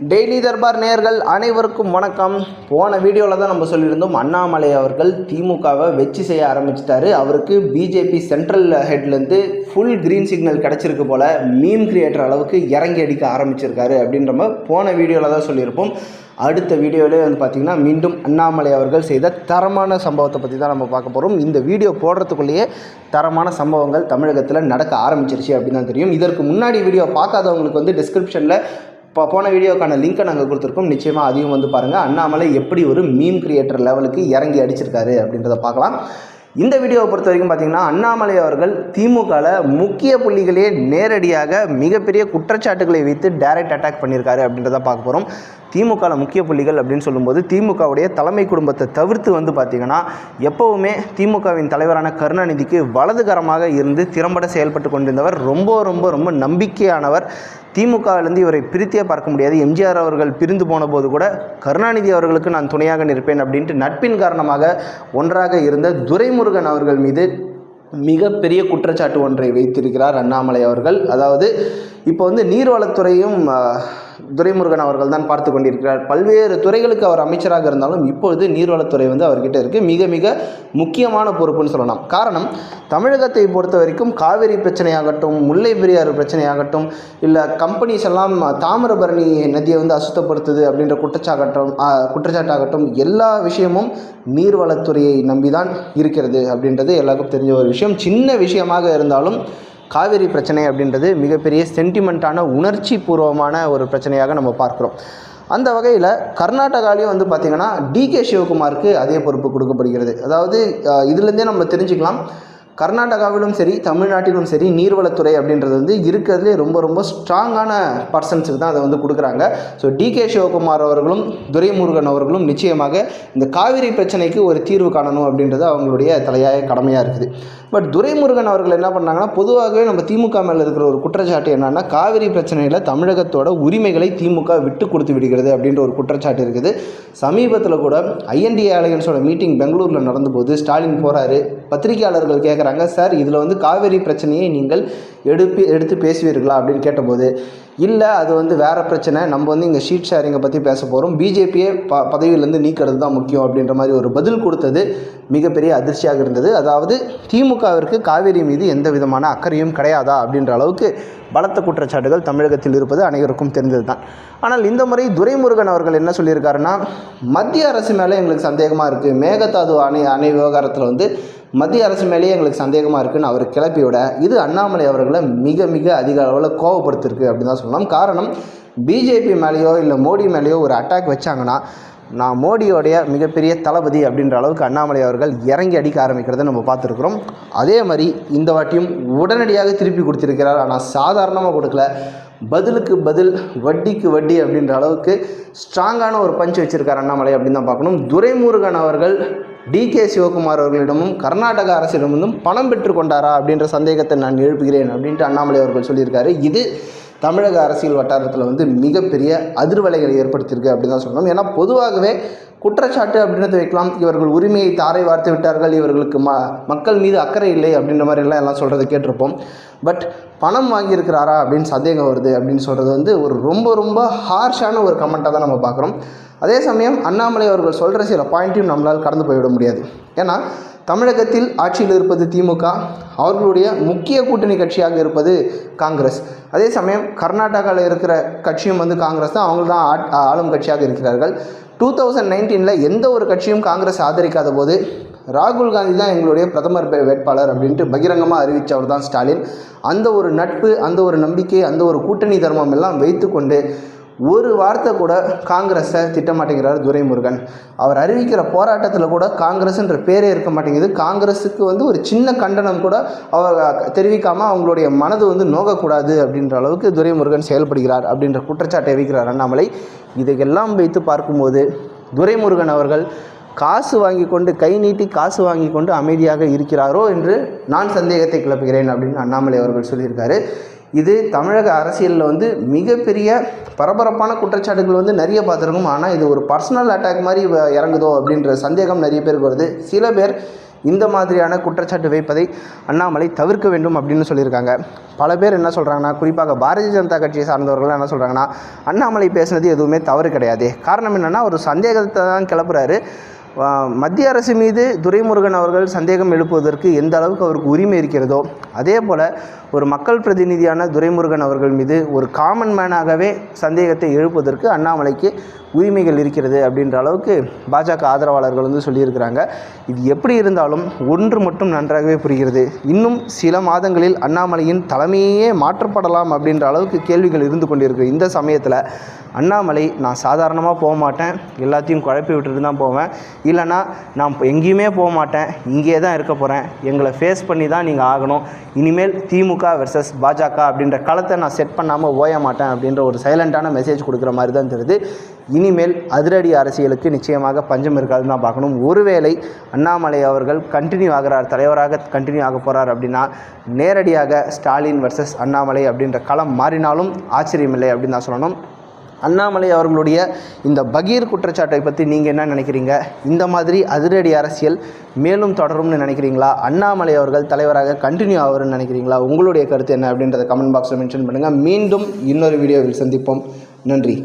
Daily Darbar நேர்கள் அனைவருக்கும் வணக்கம். போன வீடியோவில் தான் நம்ம சொல்லியிருந்தோம் அண்ணாமலை அவர்கள் திமுகவை வெச்சு செய்ய ஆரம்பிச்சிட்டாரு. அவருக்கு பிஜேபி சென்ட்ரல் ஹெட்லேருந்து ஃபுல் க்ரீன் சிக்னல் கிடச்சிருக்கு போல் மீம் கிரியேட்டர் அளவுக்கு இறங்கி அடிக்க ஆரம்பிச்சிருக்காரு அப்படின்ற மாதிரி போன வீடியோவில் தான் சொல்லியிருப்போம். அடுத்த வீடியோவிலே வந்து பார்த்திங்கன்னா மீண்டும் அண்ணாமலை அவர்கள் செய்த தரமான சம்பவத்தை பற்றி தான் நம்ம பார்க்க போகிறோம் இந்த வீடியோ போடுறதுக்குள்ளேயே தரமான சம்பவங்கள் தமிழகத்தில் நடக்க ஆரம்பிச்சிருச்சு அப்படின்னு தான் தெரியும். இதற்கு முன்னாடி வீடியோ பார்க்காதவங்களுக்கு வந்து டிஸ்கிரிப்ஷனில் இப்போ போன வீடியோக்கான லிங்க்கை நாங்கள் கொடுத்துருக்கோம். நிச்சயமாக அதையும் வந்து பாருங்கள் அண்ணாமலை எப்படி ஒரு மீம் கிரியேட்டர் லெவலுக்கு இறங்கி அடிச்சிருக்காரு அப்படின்றத பார்க்கலாம். இந்த வீடியோவை பொறுத்த வரைக்கும் பார்த்தீங்கன்னா அண்ணாமலை அவர்கள் திமுகவில் முக்கிய புள்ளிகளே நேரடியாக மிகப்பெரிய குற்றச்சாட்டுகளை வைத்து டைரக்ட் அட்டாக் பண்ணியிருக்காரு அப்படின்றத பார்க்க போகிறோம் திமுகவில் முக்கிய புள்ளிகள் அப்படின்னு சொல்லும்போது திமுகவுடைய தலைமை குடும்பத்தை தவிர்த்து வந்து பார்த்திங்கன்னா எப்போவுமே திமுகவின் தலைவரான கருணாநிதிக்கு வலதுகரமாக இருந்து திறம்பட செயல்பட்டு கொண்டிருந்தவர் ரொம்ப ரொம்ப ரொம்ப நம்பிக்கையானவர் திமுகவிலிருந்து இவரை பிரித்தே பார்க்க முடியாது. எம்ஜிஆர் அவர்கள் பிரிந்து போன போது கூட கருணாநிதி அவர்களுக்கு நான் துணையாக நிற்பேன் அப்படின்ட்டு நட்பின் காரணமாக ஒன்றாக இருந்த துரைமுருகன் அவர்கள் மீது மிகப்பெரிய குற்றச்சாட்டு ஒன்றை வைத்திருக்கிறார் அண்ணாமலை அவர்கள். அதாவது இப்போ வந்து நீர்வளத்துறையும் துரைமுருகன் அவர்கள் தான் பார்த்து கொண்டிருக்கிறார். பல்வேறு துறைகளுக்கு அவர் அமைச்சராக இருந்தாலும் இப்பொழுது நீர்வளத்துறை வந்து அவர்கிட்ட இருக்குது மிக மிக முக்கியமான பொறுப்புன்னு சொல்லலாம். காரணம் தமிழகத்தை பொறுத்த வரைக்கும் காவிரி பிரச்சனையாகட்டும் முல்லை பெரியாறு பிரச்சனையாகட்டும் இல்லை கம்பெனிஸ் எல்லாம் தாமிரபரணி நதியை வந்து அசுத்தப்படுத்துது அப்படின்ற குற்றச்சாகட்டும் குற்றச்சாட்டாகட்டும் எல்லா விஷயமும் நீர்வளத்துறையை நம்பி தான் இருக்கிறது அப்படின்றது எல்லாருக்கும் தெரிஞ்ச ஒரு விஷயம். சின்ன விஷயமாக இருந்தாலும் காவிரி பிரச்சனை அப்படின்றது மிகப்பெரிய சென்டிமெண்ட்டான உணர்ச்சி பூர்வமான ஒரு பிரச்சனையாக நம்ம பார்க்குறோம். அந்த வகையில் கர்நாடகாலையும் வந்து பார்த்திங்கன்னா டிகே சிவகுமாருக்கு அதே பொறுப்பு கொடுக்கப்படுகிறது. அதாவது இதுலேருந்தே நம்ம தெரிஞ்சுக்கலாம். கர்நாடகாவிலும் சரி தமிழ்நாட்டிலும் சரி நீர்வளத்துறை அப்படின்றது வந்து இருக்கிறதுலே ரொம்ப ரொம்ப ஸ்ட்ராங்கான பர்சன்ஸுக்கு தான் அதை வந்து கொடுக்குறாங்க. ஸோ டிகே சிவகுமார் அவர்களும் துரைமுருகன் அவர்களும் நிச்சயமாக இந்த காவிரி பிரச்சனைக்கு ஒரு தீர்வு காணணும் அப்படின்றது அவங்களுடைய தலையாய கடமையாக இருக்குது. பட் துரைமுருகன் அவர்கள் என்ன பண்ணாங்கன்னா பொதுவாகவே நம்ம திமுக மேலே இருக்கிற ஒரு குற்றச்சாட்டு என்னன்னா காவிரி பிரச்சனையில் தமிழகத்தோட உரிமைகளை திமுக விட்டு கொடுத்து விடுகிறது அப்படின்ற ஒரு குற்றச்சாட்டு இருக்குது. சமீபத்தில் கூட ஐஎன்டிஏ அலையன்ஸோட மீட்டிங் பெங்களூரில் நடந்தபோது ஸ்டாலின் போகிறாரு பத்திரிகையாளர்கள் கேட்குறாங்க சார் இதில் வந்து காவேரி பிரச்சனையை நீங்கள் எடுப்பி எடுத்து பேசுவீர்களா? அப்படின்னு கேட்டபோது இல்லை அது வந்து வேறு பிரச்சனை. நம்ம வந்து இங்கே ஷீட் ஷேரிங்கை பற்றி பேச போகிறோம் பிஜேபியே ப பதவியிலேருந்து நீக்கிறது தான் முக்கியம் அப்படின்ற மாதிரி ஒரு பதில் கொடுத்தது மிகப்பெரிய அதிர்ச்சியாக இருந்தது. அதாவது திமுகவிற்கு காவேரி மீது எந்த விதமான அக்கறையும் கிடையாதா அப்படின்ற அளவுக்கு பலத்த குற்றச்சாட்டுகள் தமிழகத்தில் இருப்பது அனைவருக்கும் தெரிந்தது தான் ஆனால் இந்த முறை துரைமுருகன் அவர்கள் என்ன சொல்லியிருக்காருன்னா மத்திய அரசு மேலே எங்களுக்கு சந்தேகமாக இருக்குது மேகதாது அணை அணை விவகாரத்தில் வந்து மத்திய அரசு மேலேயே எங்களுக்கு சந்தேகமாக இருக்குன்னு அவர் கிளப்பி விட இது அண்ணாமலை அவர்களை மிக மிக அதிக அளவில் கோவப்படுத்திருக்கு அப்படின்னு தான் சொல்லலாம். காரணம் பிஜேபி மேலேயோ இல்லை மோடி மேலேயோ ஒரு அட்டாக் வச்சாங்கன்னா நான் மோடியோடைய மிகப்பெரிய தளபதி அப்படின்ற அளவுக்கு அண்ணாமலை அவர்கள் இறங்கி அடிக்க ஆரம்பிக்கிறத நம்ம பார்த்துருக்குறோம். அதே மாதிரி இந்த வாட்டியும் உடனடியாக திருப்பி கொடுத்துருக்கிறார். ஆனால் சாதாரணமாக கொடுக்கல. பதிலுக்கு பதில் வட்டிக்கு வட்டி அப்படின்ற அளவுக்கு ஸ்ட்ராங்கான ஒரு பஞ்ச் வச்சுருக்கார் அண்ணாமலை அப்படின்னு தான் பார்க்கணும். துரைமுருகன் அவர்கள் டிகே சிவகுமார் அவர்களிடமும் கர்நாடக அரசிடமும் பணம் பெற்றுக்கொண்டாரா அப்படின்ற சந்தேகத்தை நான் எழுப்புகிறேன் அப்படின்ட்டு அண்ணாமலை அவர்கள் சொல்லியிருக்காரு. இது தமிழக அரசியல் வட்டாரத்தில் வந்து மிகப்பெரிய அதிர்வலைகளை ஏற்படுத்தியிருக்கு அப்படின்னு தான் சொல்லணும். ஏன்னா பொதுவாகவே குற்றச்சாட்டு அப்படின்றது வைக்கலாம். இவர்கள் உரிமையை தாரை வார்த்து விட்டார்கள். இவர்களுக்கு ம மக்கள் மீது அக்கறை இல்லை அப்படின்ற மாதிரி எல்லாம் எல்லாம் சொல்கிறத கேட்டிருப்போம். பட் பணம் வாங்கியிருக்கிறாரா அப்படின்னு சந்தேகம் வருது அப்படின்னு சொல்கிறது வந்து ஒரு ரொம்ப ரொம்ப ஹார்ஷான ஒரு கமெண்ட்டாக தான் நம்ம பார்க்குறோம். அதே சமயம் அண்ணாமலை அவர்கள் சொல்கிற சில பாயிண்ட்டையும் நம்மளால் கடந்து போய்விட முடியாது. ஏன்னா தமிழகத்தில் ஆட்சியில் இருப்பது திமுக அவர்களுடைய முக்கிய கூட்டணி கட்சியாக இருப்பது காங்கிரஸ். அதே சமயம் கர்நாடகாவில் இருக்கிற கட்சியும் வந்து காங்கிரஸ் தான். அவங்க தான் ஆட்- ஆளும் கட்சியாக இருக்கிறார்கள். டூ தௌசண்ட் நைன்டீனில் எந்த ஒரு கட்சியும் காங்கிரஸ் ஆதரிக்காத போது ராகுல் காந்தி தான் எங்களுடைய பிரதமர் வேட்பாளர் அப்படின்ட்டு பகிரங்கமாக அறிவித்தவர் தான் ஸ்டாலின். அந்த ஒரு நட்பு அந்த ஒரு நம்பிக்கை அந்த ஒரு கூட்டணி தர்மம் எல்லாம் வைத்துக்கொண்டு ஒரு வார்த்தை கூட காங்கிரஸை திட்டமாட்டேங்கிறார் துரைமுருகன். அவர் அறிவிக்கிற போராட்டத்தில் கூட காங்கிரஸ்ன்ற பேரே இருக்க மாட்டேங்குது. காங்கிரஸுக்கு வந்து ஒரு சின்ன கண்டனம் கூட அவர் தெரிவிக்காமல் அவங்களுடைய மனது வந்து நோகக்கூடாது அப்படின்ற அளவுக்கு துரைமுருகன் செயல்படுகிறார் அப்படின்ற குற்றச்சாட்டை வைக்கிறார் அண்ணாமலை. இதையெல்லாம் வைத்து பார்க்கும்போது துரைமுருகன் அவர்கள் காசு வாங்கி கொண்டு கை நீட்டி காசு வாங்கி கொண்டு அமைதியாக இருக்கிறாரோ என்று நான் சந்தேகத்தை கிளப்புகிறேன் அப்படின்னு அண்ணாமலை அவர்கள் சொல்லியிருக்காரு. இது தமிழக அரசியலில் வந்து மிகப்பெரிய பரபரப்பான குற்றச்சாட்டுகள் வந்து நிறைய பார்த்துருக்கோம். ஆனால் இது ஒரு பர்சனல் அட்டாக் மாதிரி இறங்குதோ அப்படின்ற சந்தேகம் நிறைய பேருக்கு வருது. சில பேர் இந்த மாதிரியான குற்றச்சாட்டு வைப்பதை அண்ணாமலை தவிர்க்க வேண்டும் அப்படின்னு சொல்லியிருக்காங்க. பல பேர் என்ன சொல்கிறாங்கன்னா குறிப்பாக பாரதிய ஜனதா கட்சியை சார்ந்தவர்கள் என்ன சொல்கிறாங்கன்னா அண்ணாமலை பேசுனது எதுவுமே தவறு கிடையாது. காரணம் என்னென்னா ஒரு சந்தேகத்தை தான் கிளப்புறாரு. மத்திய அரசு மீது துரைமுருகன் அவர்கள் சந்தேகம் எழுப்புவதற்கு எந்த அளவுக்கு அவருக்கு உரிமை இருக்கிறதோ அதே போல் ஒரு மக்கள் பிரதிநிதியான துரைமுருகன் அவர்கள் மீது ஒரு காமன் மேனாகவே சந்தேகத்தை எழுப்புவதற்கு அண்ணாமலைக்கு உரிமைகள் இருக்கிறது அப்படின்ற அளவுக்கு பாஜக ஆதரவாளர்கள் வந்து சொல்லியிருக்கிறாங்க. இது எப்படி இருந்தாலும் ஒன்று மட்டும் நன்றாகவே புரிகிறது. இன்னும் சில மாதங்களில் அண்ணாமலையின் தலைமையே மாற்றப்படலாம் அப்படின்ற அளவுக்கு கேள்விகள் இருந்து கொண்டிருக்கு. இந்த சமயத்தில் அண்ணாமலை நான் சாதாரணமாக போக மாட்டேன். எல்லாத்தையும் குழப்பி விட்டுட்டு தான் போவேன். இல்லைன்னா நான் எங்கேயுமே போக மாட்டேன் இங்கே தான் இருக்க போகிறேன் எங்களை ஃபேஸ் பண்ணி தான் நீங்கள் ஆகணும். இனிமேல் திமுக வெர்சஸ் பாஜக அப்படின்ற களத்தை நான் செட் பண்ணாமல் ஓய மாட்டேன் அப்படின்ற ஒரு சைலண்ட்டான மெசேஜ் கொடுக்குற மாதிரி தான் தெரியுது. இனிமேல் அதிரடி அரசியலுக்கு நிச்சயமாக பஞ்சம் இருக்காதுன்னு தான் பார்க்கணும். ஒருவேளை அண்ணாமலை அவர்கள் கண்டினியூ ஆகிறார் தலைவராக கண்டினியூ ஆக போகிறார் அப்படின்னா நேரடியாக ஸ்டாலின் வர்சஸ் அண்ணாமலை அப்படின்ற களம் மாறினாலும் ஆச்சரியமில்லை அப்படின்னு தான் சொல்லணும். அண்ணாமலை அவர்களுடைய இந்த பகீர் குற்றச்சாட்டை பற்றி நீங்கள் என்ன நினைக்கிறீங்க? இந்த மாதிரி அதிரடி அரசியல் மேலும் தொடரும்னு நினைக்கிறீங்களா? அண்ணாமலை அவர்கள் தலைவராக கண்டினியூ ஆகும்னு நினைக்கிறீங்களா? உங்களுடைய கருத்து என்ன அப்படின்றத கமெண்ட் பாக்ஸில் மென்ஷன் பண்ணுங்கள் மீண்டும் இன்னொரு வீடியோவில் சந்திப்போம். நன்றி.